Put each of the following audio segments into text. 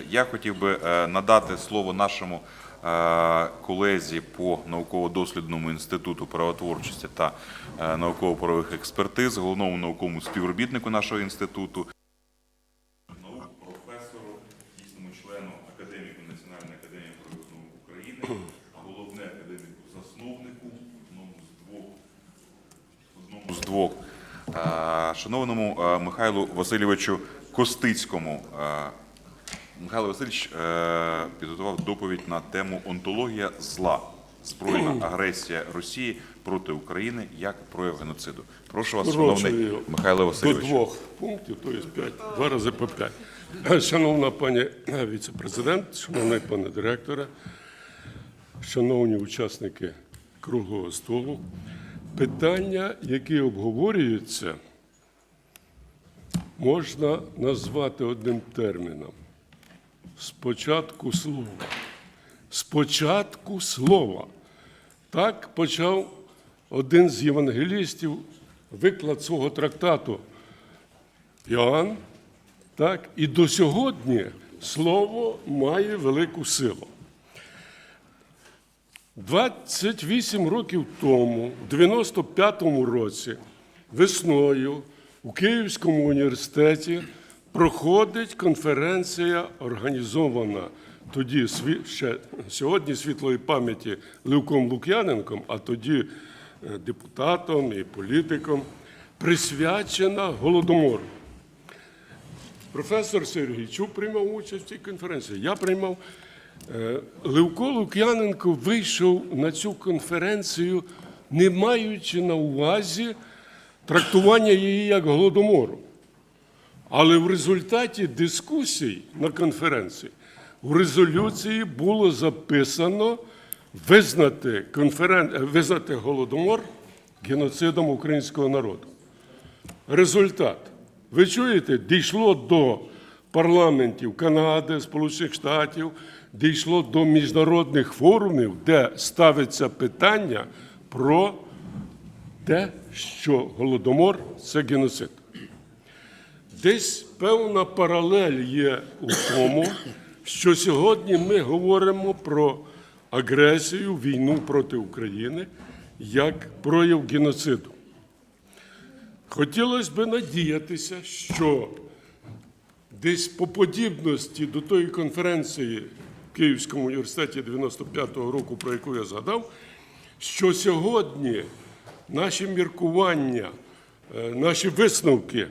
Я хотів би е, надати слово нашому е, колезі по науково-дослідному інституту правотворчості та е, науково-правових експертиз, головному науковому співробітнику нашого інституту, наук, професору, дійсному члену академіку Національної академії правових України, головне академіку засновнику одному з двох двох шановному Михайлу Васильовичу Костицькому. Е, Михайло Васильович е, підготував доповідь на тему онтологія зла, збройна агресія Росії проти України як прояв геноциду. Прошу вас, шановний Михайло До двох пунктів, тобто п'ять, два рази по п'ять. Шановна пані віце-президент, шановний пане директоре, шановні учасники круглого столу, питання, які обговорюються, можна назвати одним терміном. Спочатку слова. Спочатку слова. Так почав один з євангелістів виклад свого трактату Іоанн. Так, і до сьогодні слово має велику силу. 28 років тому, в 95-му році, весною у Київському університеті проходить конференція, організована тоді ще сьогодні світлої пам'яті Левком Лук'яненком, а тоді е, депутатом і політиком, присвячена Голодомору. Професор Сергійчук приймав участь в цій конференції. Я приймав. Е, Левко Лук'яненко вийшов на цю конференцію, не маючи на увазі трактування її як голодомору. Але в результаті дискусій на конференції у резолюції було записано визнати, конферен... визнати голодомор геноцидом українського народу. Результат. Ви чуєте, дійшло до парламентів Канади, Сполучених Штатів, дійшло до міжнародних форумів, де ставиться питання про те, що голодомор це геноцид. Десь певна паралель є у тому, що сьогодні ми говоримо про агресію, війну проти України як прояв геноциду. Хотілося б надіятися, що десь по подібності до тої конференції в Київському університеті 95-го року, про яку я згадав, що сьогодні наші міркування, е, наші висновки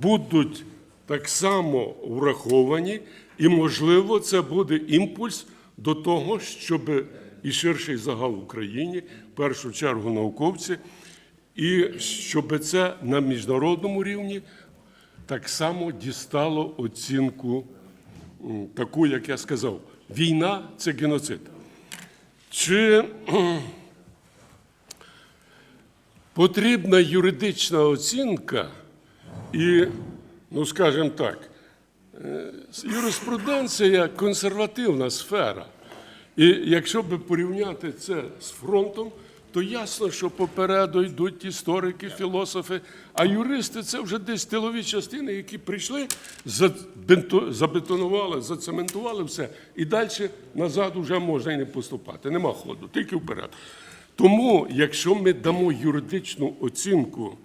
будуть так само враховані, і, можливо, це буде імпульс до того, щоб і ширший загал в Україні, в першу чергу науковці, і щоб це на міжнародному рівні так само дістало оцінку таку, як я сказав, війна це геноцид. Чи потрібна юридична оцінка і, ну скажімо так, е, юриспруденція консервативна сфера. І якщо би порівняти це з фронтом, то ясно, що попереду йдуть історики, філософи, а юристи це вже десь тилові частини, які прийшли, забетонували, зацементували все, і далі назад вже можна і не поступати. Нема ходу, тільки вперед. Тому, якщо ми дамо юридичну оцінку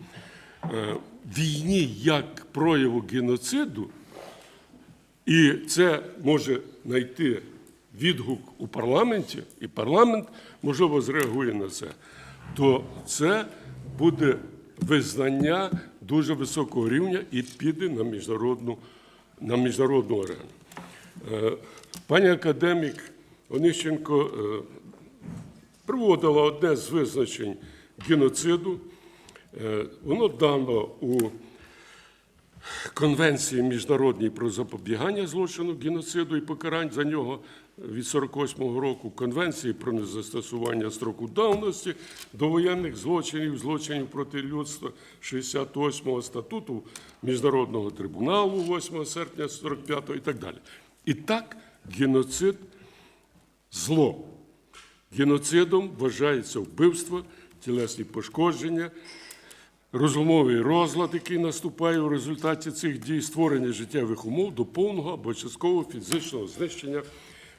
е, війні як прояву геноциду, і це може знайти відгук у парламенті, і парламент, можливо, зреагує на це, то це буде визнання дуже високого рівня і піде на міжнародну, на міжнародну арену. Е, Пані академік Онищенко е, приводила одне з визначень геноциду. Е, Воно дано у Конвенції міжнародній про запобігання злочину геноциду і покарань за нього від 48-го року, Конвенції про незастосування строку давності до воєнних злочинів, злочинів проти людства 68-го статуту Міжнародного трибуналу 8 серпня 45-го і так далі. І так, геноцид зло. Геноцидом вважається вбивство, тілесні пошкодження, розумовий розлад, який наступає у результаті цих дій, створення життєвих умов до повного або часткового фізичного знищення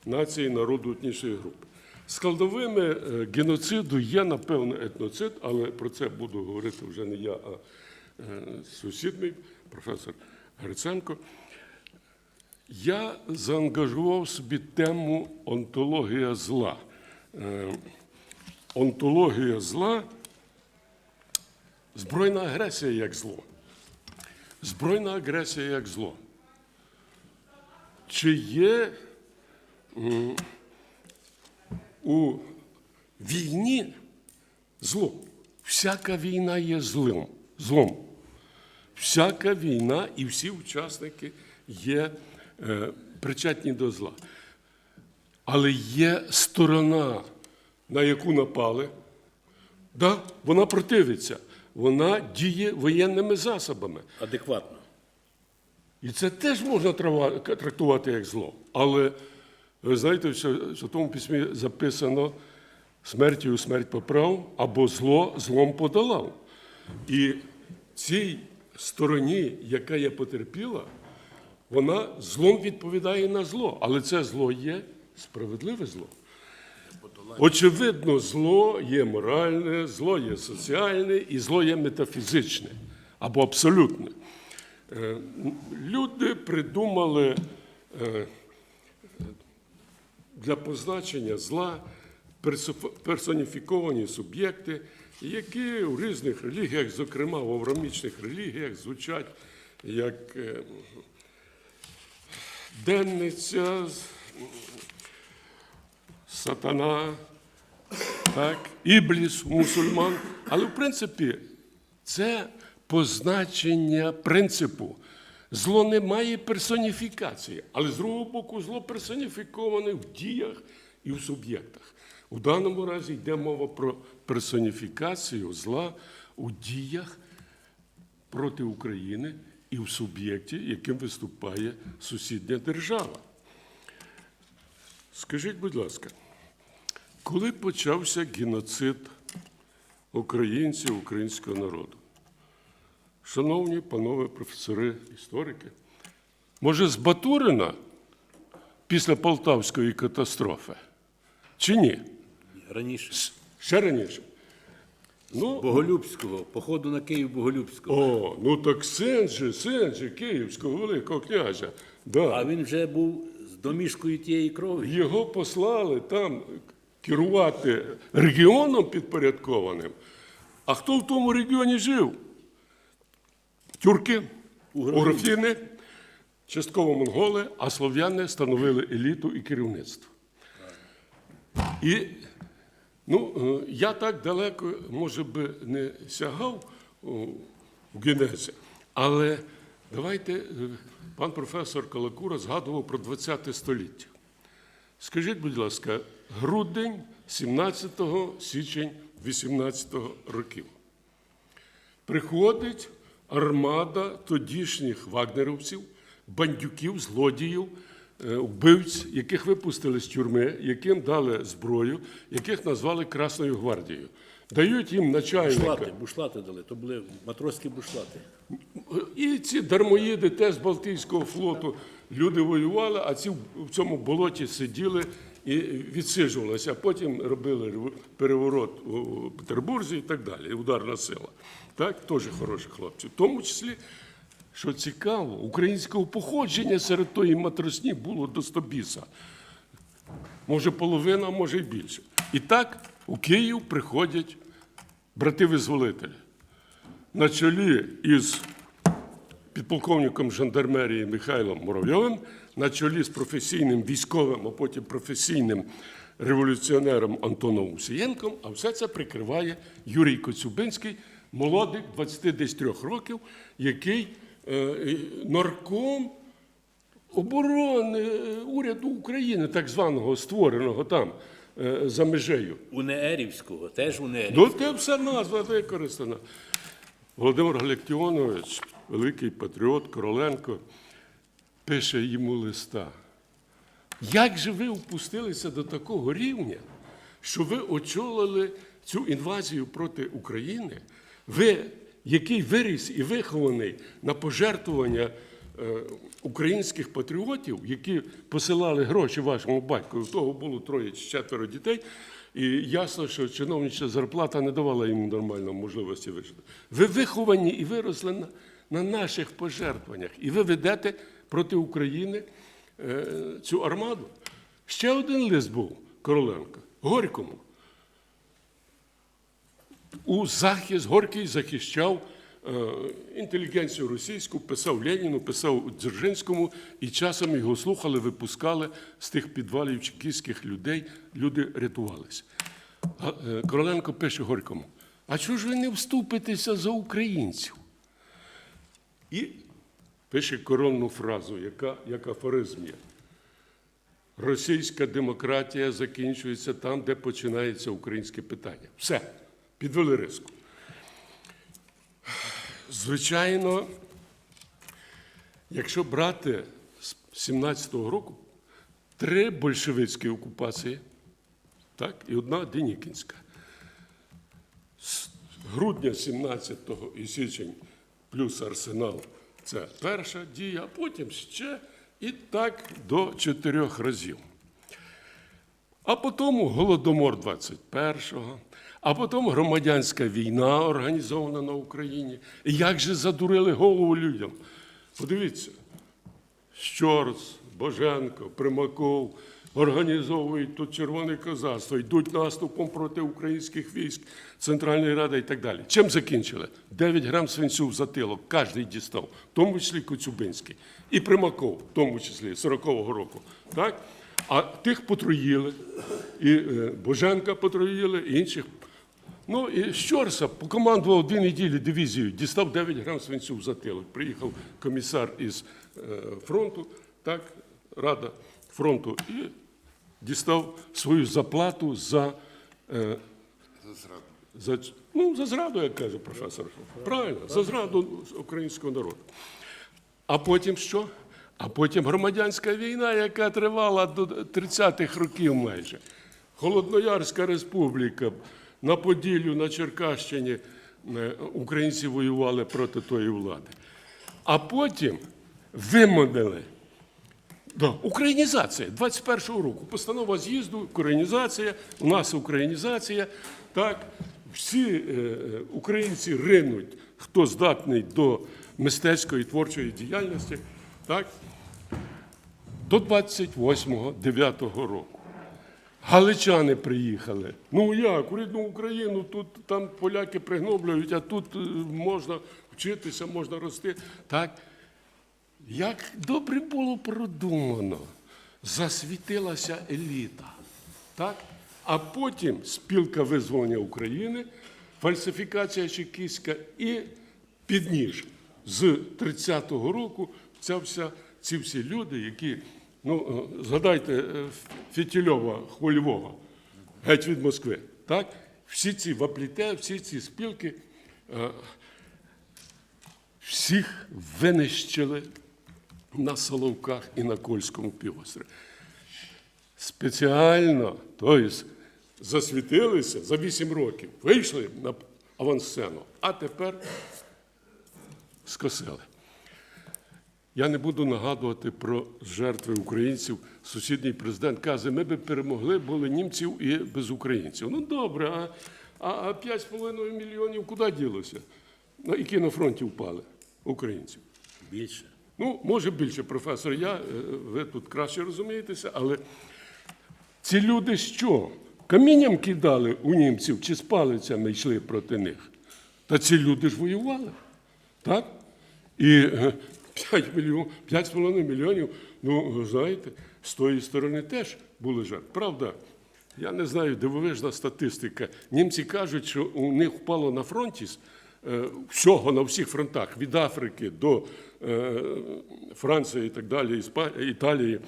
нації народу етнічної групи. Складовими е, геноциду є, напевно, етноцид, але про це буду говорити вже не я, а е, сусід мій, професор Гриценко. Я заангажував собі тему онтологія зла. Е, Онтологія зла збройна агресія як зло. Збройна агресія як зло. Чи є у війні зло? Всяка війна є злом. злом. Всяка війна і всі учасники є е, причетні до зла. Але є сторона, на яку напали, да, вона противиться, вона діє воєнними засобами. Адекватно. І це теж можна трактувати як зло. Але ви знаєте, що в Святому письмі записано смертю смерть поправ або зло злом подолав. І цій стороні, яка є потерпіла, вона злом відповідає на зло. Але це зло є справедливе зло. Очевидно, зло є моральне, зло є соціальне і зло є метафізичне або абсолютне. Е, Люди придумали е, для позначення зла персоніфіковані суб'єкти, які у різних релігіях, зокрема в аврамічних релігіях, звучать як е, денниця, сатана, так, ібліс мусульман. Але в принципі це позначення принципу. Зло не має персоніфікації, але з другого боку, зло персоніфіковане в діях і в суб'єктах. У даному разі йде мова про персоніфікацію зла у діях проти України і в суб'єкті, яким виступає сусідня держава. Скажіть, будь ласка, коли почався геноцид українців, українського народу? Шановні панове професори, історики, може, з Батурина після Полтавської катастрофи? Чи ні? Раніше. Ще раніше. Ну, Боголюбського, походу на Київ Боголюбського. о, ну так син же, син же Київського Великого князя. Да. А він вже був з домішкою тієї крові. Його послали там керувати регіоном підпорядкованим. А хто в тому регіоні жив? Тюрки, угрофіни, частково монголи, а слов'яни становили еліту і керівництво. І ну, е, я так далеко, може би, не сягав в генезі, але давайте, е, пан професор Калакура згадував про ХХ століття. Скажіть, будь ласка, грудень 17-го, січень 18-го років. Приходить армада тодішніх вагнерівців, бандюків, злодіїв, е, вбивць, яких випустили з тюрми, яким дали зброю, яких назвали Красною гвардією. Дають їм начальника. Бушлати, бушлати дали, то були матросські бушлати. І ці дармоїди теж з Балтійського флоту люди воювали, а ці в цьому болоті сиділи і відсиджувалися, а потім робили переворот у Петербурзі і так далі. і Ударна сила. Так, теж хороші хлопці. В тому числі, що цікаво, українського походження серед тої матросні було до стобіса. Може, половина, може й більше. І так у Київ приходять брати-визволителі на чолі із підполковником жандармерії Михайлом Муравйовим, на чолі з професійним військовим, а потім професійним революціонером Антоном Усієнком, а все це прикриває Юрій Коцюбинський, молодик 23 років, який е, нарком оборони е, уряду України, так званого створеного там е, за межею. Унеерівського, теж Унеерівського. Ну, це все назва використана. Володимир Галактіонович, великий патріот Короленко, пише йому листа. Як же ви впустилися до такого рівня, що ви очолили цю інвазію проти України? Ви який виріс і вихований на пожертвування е, українських патріотів, які посилали гроші вашому батьку, у того було троє чи четверо дітей. І ясно, що чиновнича зарплата не давала йому нормально можливості вижити. Ви виховані і виросли на, на наших пожертвуваннях. І ви ведете проти України е, цю армаду. Ще один лист був Короленка Горькому. У захист Горький захищав е, інтелігенцію російську, писав Леніну, писав Дзержинському, і часом його слухали, випускали з тих підвалів чекістських людей, люди рятувалися. Е, Короленко пише Горькому: а чого ж ви не вступитеся за українців? І пише коронну фразу, яка як афоризм є. Російська демократія закінчується там, де починається українське питання. Все, підвели риску. Звичайно, якщо брати з 17-го року, три большевицькі окупації, так, і одна Денікінська. З грудня 17-го і січень плюс арсенал це перша дія, а потім ще і так до чотирьох разів. А потім Голодомор 21-го, а потім громадянська війна організована на Україні. І як же задурили голову людям? Подивіться, Щорс, Боженко, Примаков організовують тут червоне козацтво, йдуть наступом проти українських військ, Центральної Ради і так далі. Чим закінчили? 9 грам свинцю в затилок, кожен дістав, в тому числі Коцюбинський. І Примаков, в тому числі 40-го року. Так? А тих потруїли, і е, Боженка потруїли, і інших. Ну і Щорса покомандував дві неділі дивізією, дістав 9 грам свинцю в затилок. Приїхав комісар із е, фронту, так, Рада фронту, і дістав свою заплату за. Е, за, ну, за зраду, як каже професор. Правильно, за зраду українського народу. А потім що? А потім громадянська війна, яка тривала до 30-х років майже. Холодноярська республіка на Поділлю, на Черкащині е, українці воювали проти тої влади. А потім виманили Да, українізація 21-го року. Постанова з'їзду, українізація, у нас українізація. Так, всі е, е, українці ринуть, хто здатний до мистецької творчої діяльності, так, до 28-го, 9-го року. Галичани приїхали. Ну як, у рідну Україну тут там поляки пригноблюють, а тут е, можна вчитися, можна рости. Так, як добре було продумано, засвітилася еліта. Так? А потім спілка визволення України, фальсифікація чекістська і підніж. З 30-го року ця вся, ці всі люди, які, ну, е, згадайте е, Фітільова, Хвильового, геть від Москви. Так? Всі ці вапліте, всі ці спілки е, всіх винищили на Соловках і на Кольському півострові. Спеціально, тобто засвітилися за 8 років, вийшли на авансцену, а тепер скосили. Я не буду нагадувати про жертви українців. Сусідній президент каже, ми би перемогли, були німців і без українців. Ну добре, а, а, а 5,5 мільйонів куди ділося? На які на фронті впали українців? Більше. Ну, може більше, професор, я, е, ви тут краще розумієтеся, але ці люди що? Камінням кидали у німців чи з палицями йшли проти них? Та ці люди ж воювали. Так? І е, 5 мільйон, мільйонів, ну, знаєте, з тої сторони теж були жертви. Правда, я не знаю, дивовижна статистика. Німці кажуть, що у них впало на фронті е, всього на всіх фронтах, від Африки до е, Франції і так далі, Італії,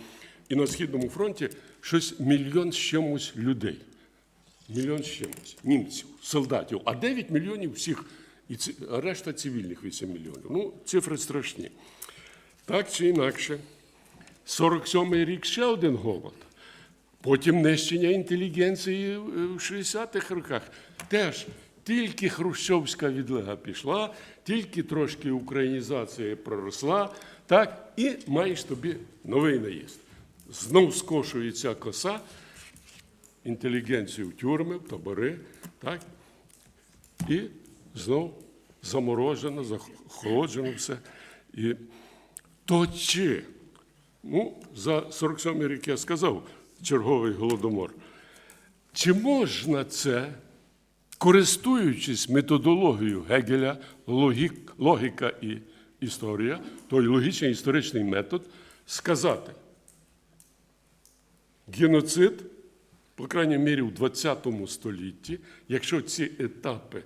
і на Східному фронті щось мільйон з чимось людей. Мільйон з чимось німців, солдатів, а 9 мільйонів всіх, і ці- а решта цивільних 8 мільйонів. Ну, цифри страшні. Так чи інакше, 47-й рік ще один голод. Потім нищення інтелігенції е, в 60-х роках. Теж тільки хрущовська відлига пішла, тільки трошки українізація проросла, так, і маєш тобі новий наїзд. Знов скошується коса, інтелігенцію в тюрми, в табори, так, і знов заморожено, захолоджено все. І то чи, ну, за 47 рік я сказав, черговий голодомор. Чи можна це, користуючись методологією Гегеля, логік, логіка і історія, той логічний історичний метод, сказати? Геноцид, по крайній мірі, в 20 столітті, якщо ці етапи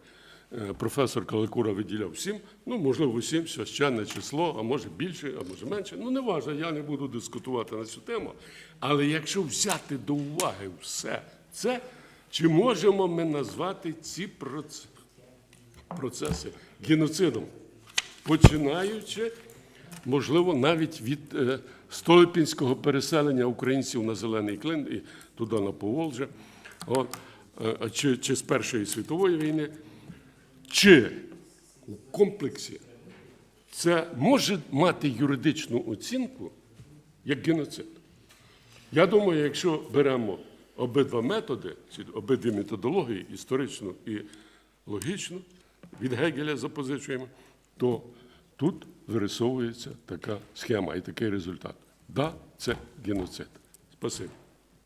е, професор Калакура виділяв всім, ну, можливо, всім священне число, а може більше, а може менше. Ну, не важливо, я не буду дискутувати на цю тему. Але якщо взяти до уваги все це, чи можемо ми назвати ці процеси геноцидом? Починаючи можливо, навіть від е, Столипінського переселення українців на Зелений Клин і туди на Поволжя, е, чи, чи з Першої світової війни, чи у комплексі це може мати юридичну оцінку як геноцид. Я думаю, якщо беремо обидва методи, ці обидві методології, історичну і логічну, від Гегеля запозичуємо, то тут вирисовується така схема і такий результат. Да, це геноцид. Спасибі.